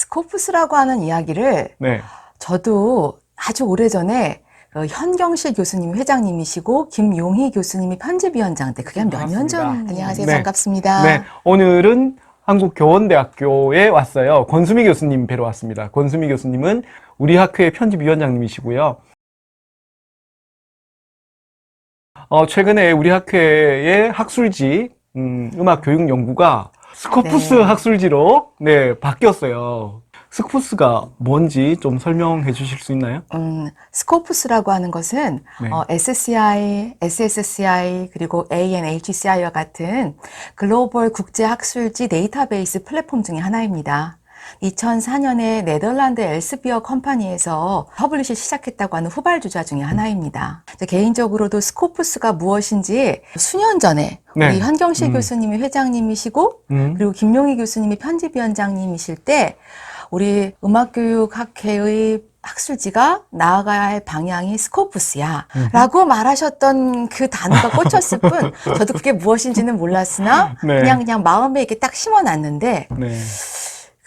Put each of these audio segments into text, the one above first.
스코프스라고 하는 이야기를 네. 저도 아주 오래전에 그 현경실 교수님 회장님이시고 김용희 교수님이 편집위원장 때 그게 한 몇 년 전. 안녕하세요 네. 반갑습니다. 네. 오늘은 한국교원대학교에 왔어요. 권수미 교수님 뵈러 왔습니다. 권수미 교수님은 우리 학교의 편집위원장님이시고요. 어, 최근에 우리 학교의 학술지, 음, 음악 교육 연구가 스코프스 네. 학술지로, 네, 바뀌었어요. 스코프스가 뭔지 좀 설명해 주실 수 있나요? 음, 스코프스라고 하는 것은 네. 어, SCI, SSCI 그리고 ANHCI와 같은 글로벌 국제 학술지 데이터베이스 플랫폼 중에 하나입니다. 2004년에 네덜란드 엘스비어 컴퍼니에서 퍼블리시 시작했다고 하는 후발주자 중에 하나입니다. 개인적으로도 스코프스가 무엇인지 수년 전에 네. 우리 현경실 음. 교수님이 회장님이시고 음, 그리고 김용희 교수님이 편집위원장님이실 때 우리 음악교육학회의 학술지가 나아가야 할 방향이 스코프스야 라고 말하셨던 그 단어가 꽂혔을 뿐 저도 그게 무엇인지는 몰랐으나 네. 그냥 그냥 마음에 이렇게 딱 심어 놨는데 네.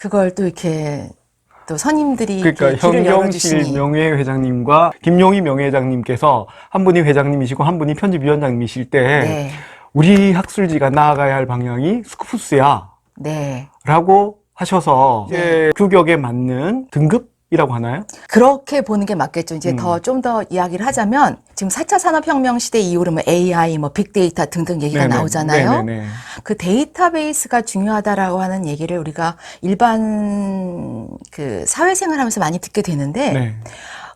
그걸 또 이렇게 또 선임들이 그러니까 현경실 명예회장님과 김용희 명예회장님께서 한 분이 회장님이시고 한 분이 편집위원장님이실 때 네, 우리 학술지가 나아가야 할 방향이 스코프스야 네. 라고 하셔서 네. 이제 규격에 맞는 등급 이라고 하나요? 그렇게 보는 게 맞겠죠. 이제 음. 더좀더 이야기를 하자면 지금 4차 산업혁명 시대 이후로 뭐 AI, 뭐 빅데이터 등등 얘기가 네네. 나오잖아요. 네네네. 그 데이터베이스가 중요하다라고 하는 얘기를 우리가 일반 그 사회생활 하면서 많이 듣게 되는데 네.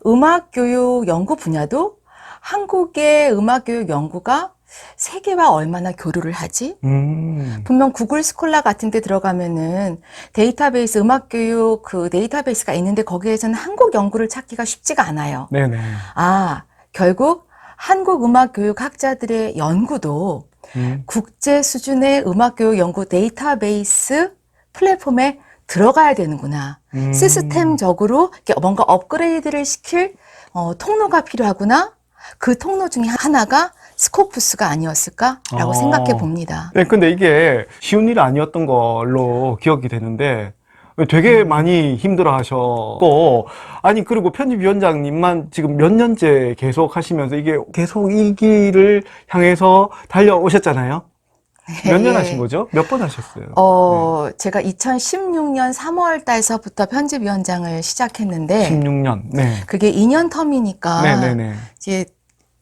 음악 교육 연구 분야도 한국의 음악 교육 연구가 세계와 얼마나 교류를 하지? 음. 분명 구글 스콜라 같은 데 들어가면은 데이터베이스 음악 교육 그 데이터베이스가 있는데 거기에서는 한국 연구를 찾기가 쉽지가 않아요. 네네. 아, 결국 한국 음악 교육 학자들의 연구도 음. 국제 수준의 음악 교육 연구 데이터베이스 플랫폼에 들어가야 되는구나. 음. 시스템적으로 뭔가 업그레이드를 시킬 어, 통로가 필요하구나. 그 통로 중에 하나가 스코프스가 아니었을까라고 어. 생각해 봅니다. 네, 근데 이게 쉬운 일이 아니었던 걸로 기억이 되는데 되게 음. 많이 힘들어 하셨고 아니 그리고 편집위원장님만 지금 몇 년째 계속 하시면서 이게 계속 이 길을 향해서 달려오셨잖아요. 몇년 예. 하신 거죠? 몇 번 하셨어요? 어, 제가 2016년 3월 달서부터 편집위원장을 시작했는데 16년. 네. 그게 2년 텀이니까 네네네. 이제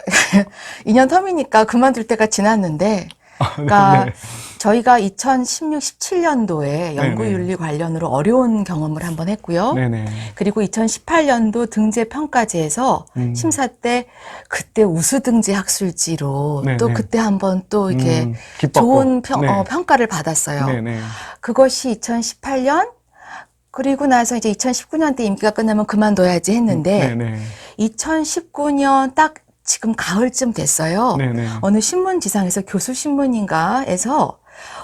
2년 텀이니까 그만둘 때가 지났는데 그러니까 네. 저희가 2016, 17년도에 연구윤리 관련으로 어려운 경험을 한번 했고요. 네네. 그리고 2018년도 등재 평가제에서 음. 심사 때 그때 우수 등재 학술지로 네네. 또 그때 한번 또 이렇게 음. 좋은 평, 네. 어, 평가를 받았어요. 네네. 그것이 2018년 그리고 나서 이제 2019년 때 임기가 끝나면 그만둬야지 했는데 네네. 2019년 딱 지금 가을쯤 됐어요. 네네. 어느 신문지상에서 교수신문인가에서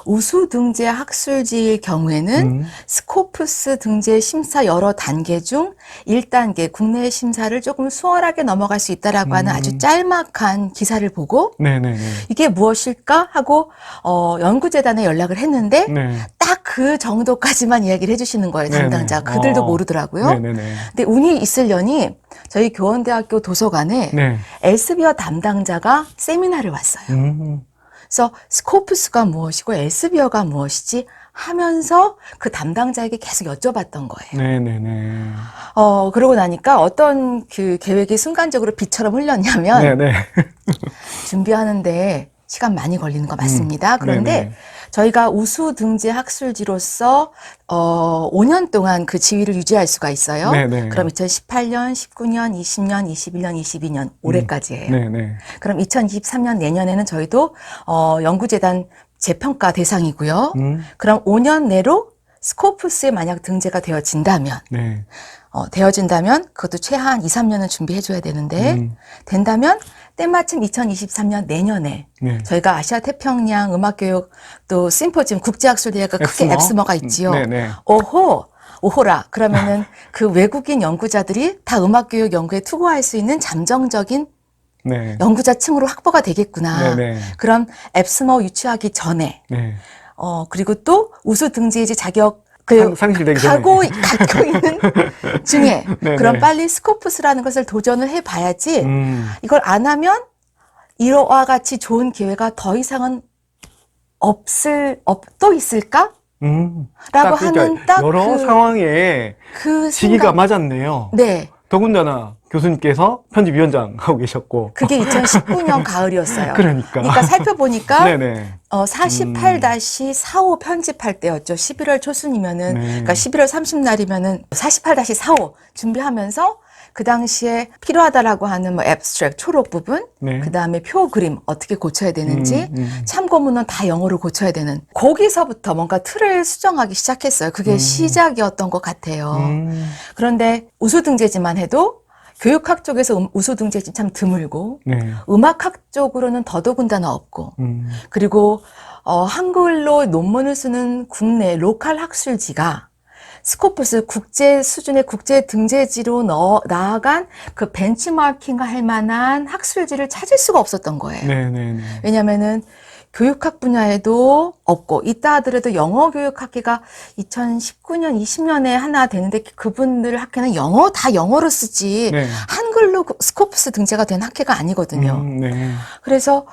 우수 등재 학술지일 경우에는 음. 스코프스 등재 심사 여러 단계 중 1단계 국내 심사를 조금 수월하게 넘어갈 수 있다라고 하는 음. 아주 짤막한 기사를 보고 네네네. 이게 무엇일까 하고 어, 연구재단에 연락을 했는데 네. 딱 그 정도까지만 이야기를 해주시는 거예요 네네. 담당자 그들도 어. 모르더라고요. 네네네. 근데 운이 있으려니 저희 교원대학교 도서관에 네. 엘스비어 담당자가 세미나를 왔어요. 음. 그래서 스코프스가 무엇이고 엘스비어가 무엇이지 하면서 그 담당자에게 계속 여쭤봤던 거예요. 네네네. 어, 그러고 나니까 어떤 그 계획이 순간적으로 비처럼 흘렀냐면 네네. 준비하는데 시간 많이 걸리는 거 맞습니다. 그런데 음. 네네. 저희가 우수 등재 학술지로서 어 5년 동안 그 지위를 유지할 수가 있어요. 네네. 그럼 2018년, 19년, 20년, 21년, 22년 올해까지예요. 네네. 그럼 2023년 내년에는 저희도 어 연구재단 재평가 대상이고요. 음. 그럼 5년 내로 스코프스에 만약 등재가 되어진다면 네. 어, 되어진다면 그것도 최한 2, 3년은 준비해 줘야 되는데 음. 된다면 때마침 2023년 내년에 네. 저희가 아시아 태평양 음악교육 또 심포지움 국제학술대회가 크게 앱스머? 앱스머가 있지요. 음, 네네. 오호 오호라 그러면은 그 외국인 연구자들이 다 음악교육 연구에 투고할 수 있는 잠정적인 네. 연구자 층으로 확보가 되겠구나. 네 네. 그럼 앱스머 유치하기 전에 네. 어 그리고 또 우수 등재이지 자격 그 상- 상실되기. 가고 갖고 있는 중에 네, 그럼 네. 빨리 스코프스라는 것을 도전을 해봐야지 음, 이걸 안 하면 이와 같이 좋은 기회가 더 이상은 없을 없 또 있을까? 음. 라고 딱 그러니까 하는 딱 여러 그- 상황에 그 시기가 맞았네요. 네 더군다나 교수님께서 편집위원장 하고 계셨고. 그게 2019년 가을이었어요. 그러니까. 그러니까 살펴보니까 네네. 어, 48-45 편집할 때였죠. 11월 초순이면은, 네. 그러니까 11월 30날이면은 48-45 준비하면서 그 당시에 필요하다라고 하는 뭐 앱스트랙 초록 부분, 네. 그 다음에 표 그림 어떻게 고쳐야 되는지, 음, 음. 참고문은 다 영어로 고쳐야 되는 거기서부터 뭔가 틀을 수정하기 시작했어요. 그게 시작이었던 것 같아요. 음, 그런데 우수등재지만 해도 교육학 쪽에서 음- 우수 등재지 참 드물고 네. 음악학 쪽으로는 더더군다나 없고 음, 그리고 어, 한글로 논문을 쓰는 국내 로컬 학술지가 스코프스 국제 수준의 국제 등재지로 넣어 나아간 그 벤치마킹 할 만한 학술지를 찾을 수가 없었던 거예요. 네 네 네. 왜냐면은 교육학 분야에도 없고 있다 하더라도 영어 교육학회가 2019년 20년에 하나 되는데 그분들 학회는 영어 다 영어로 쓰지 네. 한글로 그 스코프스 등재가 된 학회가 아니거든요. 음, 네. 그래서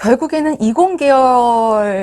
결국에는 이공 계열이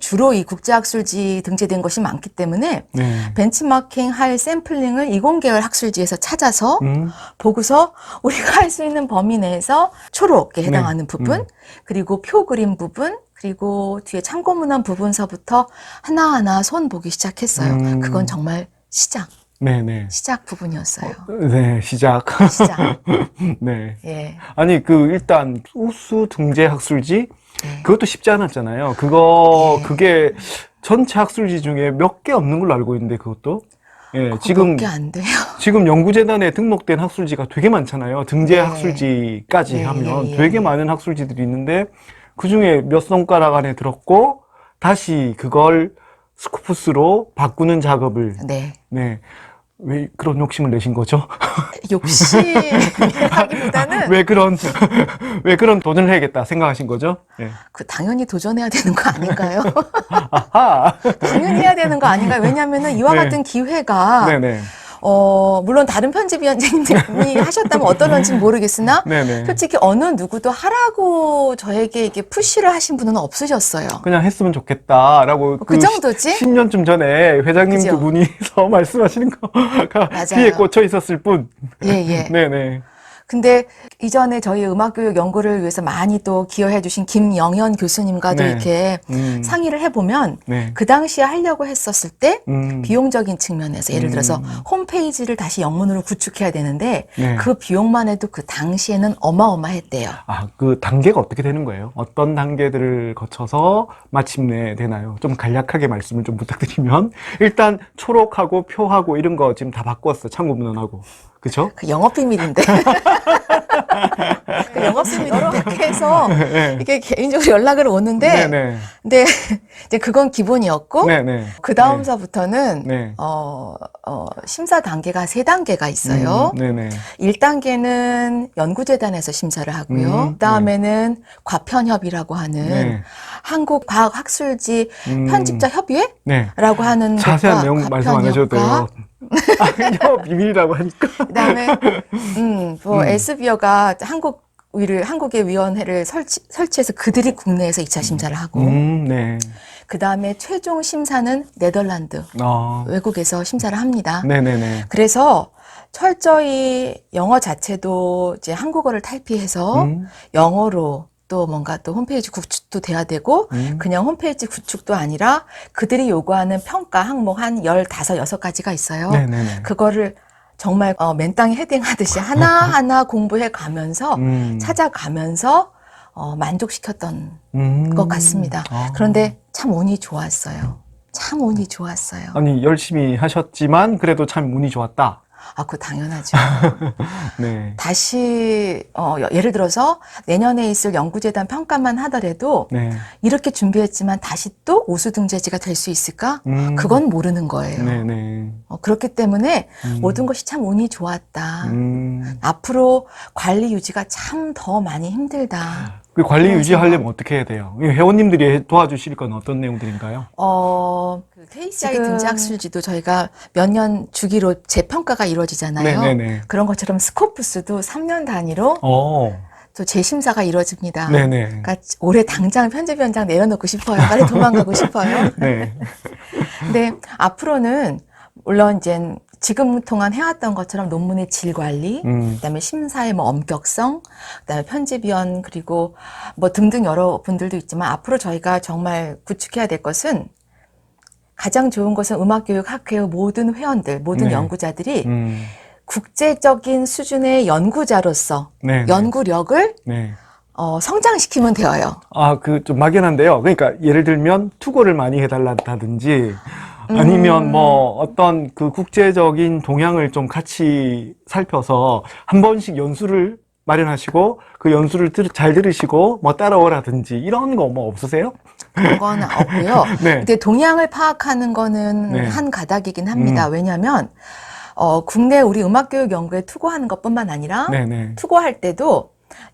주로 이 국제학술지 등재된 것이 많기 때문에 네. 벤치마킹 할 샘플링을 이공 계열 학술지에서 찾아서 음, 보고서 우리가 할 수 있는 범위 내에서 초록에 해당하는 네. 부분, 음. 그리고 표 그림 부분, 그리고 뒤에 참고문헌 부분서부터 하나하나 손 보기 시작했어요. 음. 그건 정말 시작, 네네. 시작 부분이었어요. 네, 시작. 시작. 네. 예. 아니, 그, 일단, 우수 등재 학술지? 네. 그것도 쉽지 않았잖아요. 그거, 네. 그게 전체 학술지 중에 몇 개 없는 걸로 알고 있는데, 그것도. 예, 지금, 그거밖에 안 돼요. 지금 연구재단에 등록된 학술지가 되게 많잖아요. 등재 네. 학술지까지 예, 하면 예, 예. 되게 많은 학술지들이 있는데, 그 중에 몇 손가락 안에 들었고, 다시 그걸 스코프스로 바꾸는 작업을, 네. 네. 왜 그런 욕심을 내신 거죠? 욕심이라기보다는 왜 그런, 왜 그런 도전을 해야겠다 생각하신 거죠? 네. 그 당연히 도전해야 되는 거 아닌가요? 아하! 당연히 해야 되는 거 아닌가요? 왜냐하면은 이와 네. 같은 기회가 네네. 어, 물론 다른 편집위원장님이 하셨다면 어떨런지는 모르겠으나 네네. 솔직히 어느 누구도 하라고 저에게 이게 푸시를 하신 분은 없으셨어요. 그냥 했으면 좋겠다라고 그 정도지? 10년쯤 전에 회장님 그죠? 두 분이서 말씀하시는 거가 맞아요. 귀에 꽂혀 있었을 뿐. 예, 예. 네네. 근데 이전에 저희 음악교육 연구를 위해서 많이 또 기여해 주신 김영현 교수님과도 네. 이렇게 음, 상의를 해보면 네. 그 당시에 하려고 했었을 때 음, 비용적인 측면에서 예를 들어서 음. 홈페이지를 다시 영문으로 구축해야 되는데 네. 그 비용만 해도 그 당시에는 어마어마했대요. 아, 그 단계가 어떻게 되는 거예요? 어떤 단계들을 거쳐서 마침내 되나요? 좀 간략하게 말씀을 좀 부탁드리면. 일단 초록하고 표하고 이런 거 지금 다 바꿨어. 참고문헌하고. 그쵸? 그 영업 비밀인데. 그 영업 비밀 이렇게 해서 네. 이게 개인적으로 연락을 오는데 네네. 근데 이제 그건 기본이었고. 그 다음서부터는 네. 어, 어, 심사 단계가 세 단계가 있어요. 음, 네네. 1단계는 연구재단에서 심사를 하고요. 음, 그다음에는 과편협이라로 하는 네. 한국과학학술지 음, 편집자 협의회? 네. 라고 하는 자세한 것과 내용 말씀 안 하셔도 돼요. 아, 비밀이라고 하니까. 그다음에 음, 뭐 음. 엘스비어가 한국 위를 한국의 위원회를 설치, 설치해서 그들이 국내에서 2차 심사를 하고 음, 네. 그 다음에 최종 심사는 네덜란드 어, 외국에서 심사를 합니다. 네네네. 그래서 철저히 영어 자체도 이제 한국어를 탈피해서 음, 영어로 또 뭔가 또 홈페이지 구축도 돼야 되고 음. 그냥 홈페이지 구축도 아니라 그들이 요구하는 평가 항목 한 15, 6가지가 있어요. 네네네. 그거를 정말 어, 맨땅에 헤딩하듯이 하나하나 공부해 가면서 음, 찾아가면서 어, 만족시켰던 음. 것 같습니다. 아. 그런데 참 운이 좋았어요. 참 운이 좋았어요. 아니, 열심히 하셨지만, 그래도 참 운이 좋았다. 아, 그 당연하죠. 네. 다시 어, 예를 들어서 내년에 있을 연구재단 평가만 하더라도 네. 이렇게 준비했지만 다시 또 우수등재지가 될 수 있을까? 음. 그건 모르는 거예요. 네 네. 어, 그렇기 때문에 음. 모든 것이 참 운이 좋았다. 음. 앞으로 관리 유지가 참 더 많이 힘들다. 그 관리 그런 유지하려면 어떻게 해야 돼요? 이 회원님들이 도와주실 건 어떤 내용들인가요? 어, 그 KCI 지금- 등재 학술지도 저희가 몇 년 주기로 재평가가 이루어지잖아요. 네네네. 그런 것처럼 스코프스도 3년 단위로 어, 또 재심사가 이루어집니다. 네네. 그러니까 올해 당장 편집위원장 내려놓고 싶어요. 빨리 도망가고 싶어요. 네. 근데 앞으로는 물론 이제 지금 동안 해왔던 것처럼 논문의 질 관리, 음, 그다음에 심사의 뭐 엄격성, 그다음에 편집위원 그리고 뭐 등등 여러 분들도 있지만 앞으로 저희가 정말 구축해야 될 것은 가장 좋은 것은 음악교육 학회의 모든 회원들, 모든 네. 연구자들이 음, 국제적인 수준의 연구자로서 네. 연구력을 네. 어, 성장시키면 되어요. 아, 그 좀 막연한데요. 그러니까 예를 들면 투고를 많이 해달라든지 아니면 뭐 어떤 그 국제적인 동향을 좀 같이 살펴서 한 번씩 연수를 마련하시고 그 연수를 들, 잘 들으시고 뭐 따라오라든지 이런 거 뭐 없으세요? 그건 없고요. 네. 근데 동향을 파악하는 거는 네. 한 가닥이긴 합니다. 왜냐하면 어, 국내 우리 음악교육 연구에 투고하는 것뿐만 아니라 네 네. 투고할 때도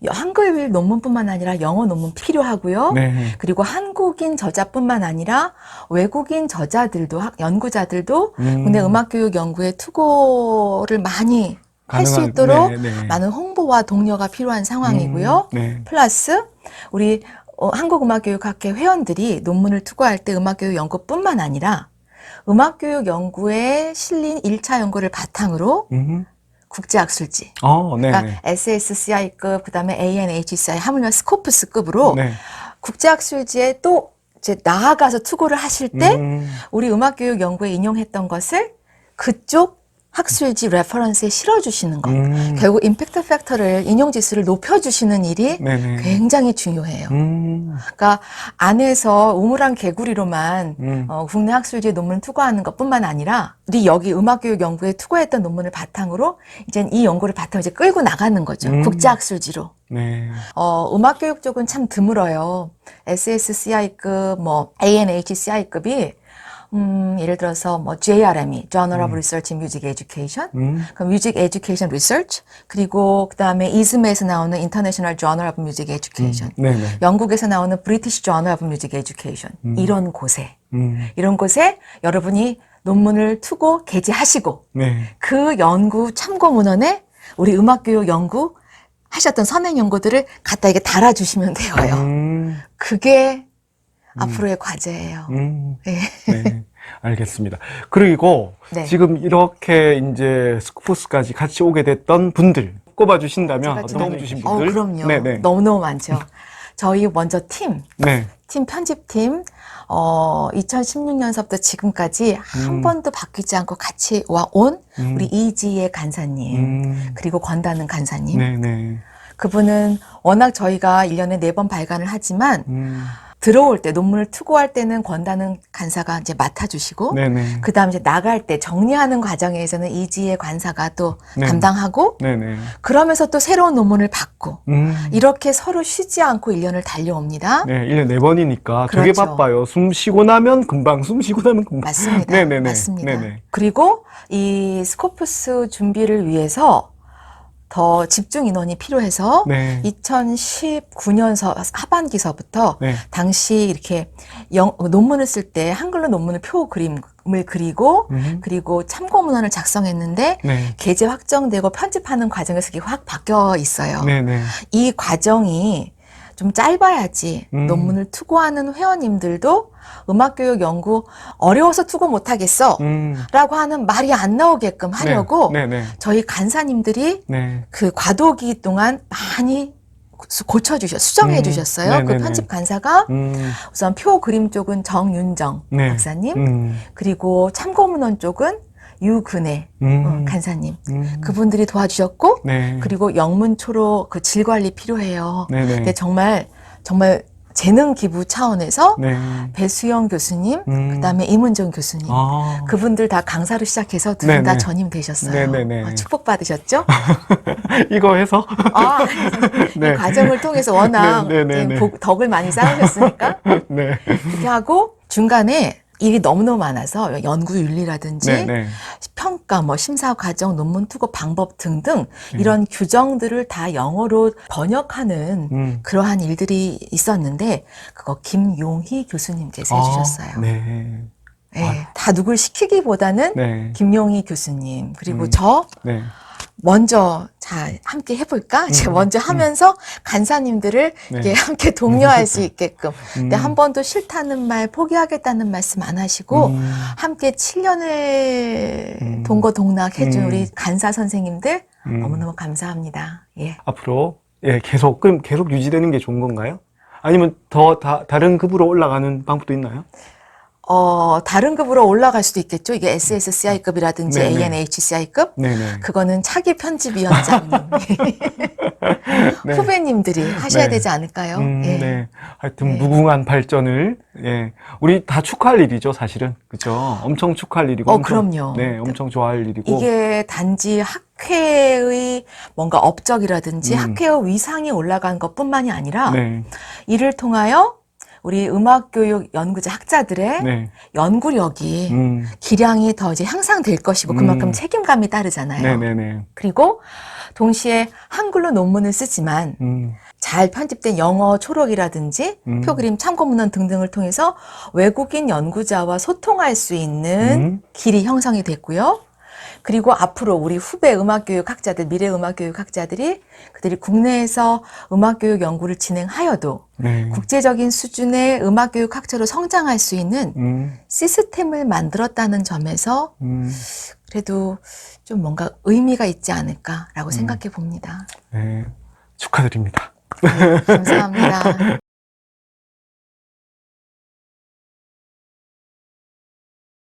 한글 논문뿐만 아니라 영어 논문 필요하고요. 네. 그리고 한국인 저자뿐만 아니라 외국인 저자들도 학- 연구자들도 음. 국내 음악 교육 연구에 투고를 많이 할 수 있도록 네, 네. 많은 홍보와 독려가 필요한 상황이고요. 음, 네. 플러스 우리 어, 한국음악교육학회 회원들이 논문을 투고할 때 음악교육 연구뿐만 아니라 음악교육 연구에 실린 1차 연구를 바탕으로 음. 국제학술지, 어, 네. 그러니까 SSCI급, 그다음에 ANHCI 하물며 스코프스급으로 네. 국제학술지에 또 이제 나아가서 투고를 하실 때 음. 우리 음악교육 연구에 인용했던 것을 그쪽 학술지 레퍼런스에 실어주시는 것. 음. 결국 임팩트 팩터를 인용 지수를 높여주시는 일이 네네. 굉장히 중요해요. 음. 그러니까 안에서 우물한 개구리로만 음. 어, 국내 학술지에 논문을 투고하는 것뿐만 아니라 우리 여기 음악교육 연구에 투고했던 논문을 바탕으로 이제 이 연구를 바탕으로 이제 끌고 나가는 거죠. 음. 국제학술지로. 네. 어, 음악교육 쪽은 참 드물어요. SSCI급, 뭐 ANHCI급이 음, 예를 들어서 뭐 JRM이 Journal of Research in Music Education, 음. 그 Music Education Research, 그리고 그 다음에 이즘에서 나오는 International Journal of Music Education, 네네. 영국에서 나오는 British Journal of Music Education 이런 곳에 음. 이런 곳에 여러분이 논문을 투고 게재하시고 네. 그 연구 참고 문헌에 우리 음악교육 연구 하셨던 선행 연구들을 갖다 이게 달아주시면 되어요. 음. 그게 앞으로의 과제예요. 음. 네. 네, 알겠습니다. 그리고 네. 지금 이렇게 이제 스쿠프스까지 같이 오게 됐던 분들 꼽아 주신다면 제가 어떤 좀- 도움 주신 어, 분들? 그럼요. 네, 네. 너무너무 많죠. 저희 먼저 팀, 네. 팀 편집팀, 어, 2016년서부터 지금까지 한 음. 번도 바뀌지 않고 같이 와온 음. 우리 이지혜 간사님, 음. 그리고 권다는 간사님. 네, 네. 그분은 워낙 저희가 1년에 네 번 발간을 하지만 음. 들어올 때 논문을 투고할 때는 권다는 간사가 이제 맡아주시고 네, 네. 그 다음 이제 나갈 때 정리하는 과정에서는 이지혜 관사가 또 네. 담당하고 네, 네. 그러면서 또 새로운 논문을 받고 음. 이렇게 서로 쉬지 않고 1년을 달려옵니다. 네, 1년 네번이니까 되게 그렇죠. 바빠요. 숨 쉬고 나면 금방, 숨 쉬고 나면 금방. 맞습니다. 네네네. 맞습니다. 네네. 그리고 이 스코프스 준비를 위해서 더 집중 인원이 필요해서 네. 2019년서 하반기서부터 네. 당시 이렇게 영, 논문을 쓸 때 한글로 논문을 표 그림을 그리고 음. 그리고 참고 문헌을 작성했는데 네. 게재 확정되고 편집하는 과정에서 이게 확 바뀌어 있어요. 네, 네. 이 과정이 좀 짧아야지 음. 논문을 투고하는 회원님들도 음악교육 연구 어려워서 투고 못하겠어 음. 라고 하는 말이 안 나오게끔 하려고 네, 네. 저희 간사님들이 네. 그 과도기 동안 많이 고쳐주셨, 수정해 음. 주셨어요. 그 네네네. 편집 간사가 음. 우선 표 그림 쪽은 정윤정 네. 박사님, 음. 그리고 참고문헌 쪽은 유근혜 음. 어, 간사님. 음. 그분들이 도와주셨고, 네. 그리고 영문초로 그 질 관리 필요해요. 네네. 근데 정말 정말 재능 기부 차원에서 네. 배수영 교수님, 음. 그다음에 임은정 교수님, 아. 그분들 다 강사로 시작해서 두 분다 네네. 전임 되셨어요. 네네네. 어, 축복 받으셨죠? 이거 해서 아, 네. 이 과정을 통해서 워낙 네, 네, 네, 네. 복- 덕을 많이 쌓으셨으니까 네. 그렇게 하고 중간에 일이 너무너무 많아서 연구 윤리라든지 네, 네. 평, 교과, 뭐 심사 과정, 논문 투고 방법 등등 네. 이런 규정들을 다 영어로 번역하는 음. 그러한 일들이 있었는데 그거 김용희 교수님께서 해주셨어요. 아, 네. 예, 다 누굴 시키기보다는 네. 김용희 교수님 그리고 음. 저 네. 먼저 자 함께 해볼까? 제가 음, 먼저 하면서 간사님들을 네. 함께 독려할 수 있게끔. 음. 근데 한 번도 싫다는 말, 포기하겠다는 말씀 안 하시고 음. 함께 7년을 음. 동거동락 해준 음. 우리 간사 선생님들 음. 너무너무 감사합니다. 예. 앞으로 예, 계속 그럼 계속 유지되는 게 좋은 건가요? 아니면 더 다, 다른 급으로 올라가는 방법도 있나요? 어, 다른 급으로 올라갈 수도 있겠죠. 이게 SSCI급이라든지 네네. ANHCI급. 네네. 그거는 차기 편집위원장님, 네. 후배님들이 하셔야 네. 되지 않을까요? 음, 예. 네. 하여튼 네. 무궁한 발전을 예, 우리 다 축하할 일이죠, 사실은. 그죠? 엄청 축하할 일이고. 어, 엄청, 그럼요. 네, 엄청 좋아할 일이고. 이게 단지 학회의 뭔가 업적이라든지 음. 학회의 위상이 올라간 것뿐만이 아니라 네, 이를 통하여 우리 음악교육 연구자 학자들의 네, 연구력이 음, 기량이 더 이제 향상될 것이고 그만큼 음. 책임감이 따르잖아요. 네, 네, 네, 그리고 동시에 한글로 논문을 쓰지만 음, 잘 편집된 영어 초록이라든지 음. 표그림 참고문헌 등등을 통해서 외국인 연구자와 소통할 수 있는 음. 길이 형성이 됐고요. 그리고 앞으로 우리 후배 음악교육 학자들, 미래 음악교육 학자들이 그들이 국내에서 음악교육 연구를 진행하여도 네, 국제적인 수준의 음악교육 학자로 성장할 수 있는 음, 시스템을 만들었다는 점에서 음, 그래도 좀 뭔가 의미가 있지 않을까라고 음. 생각해 봅니다. 네, 축하드립니다. 네, 감사합니다.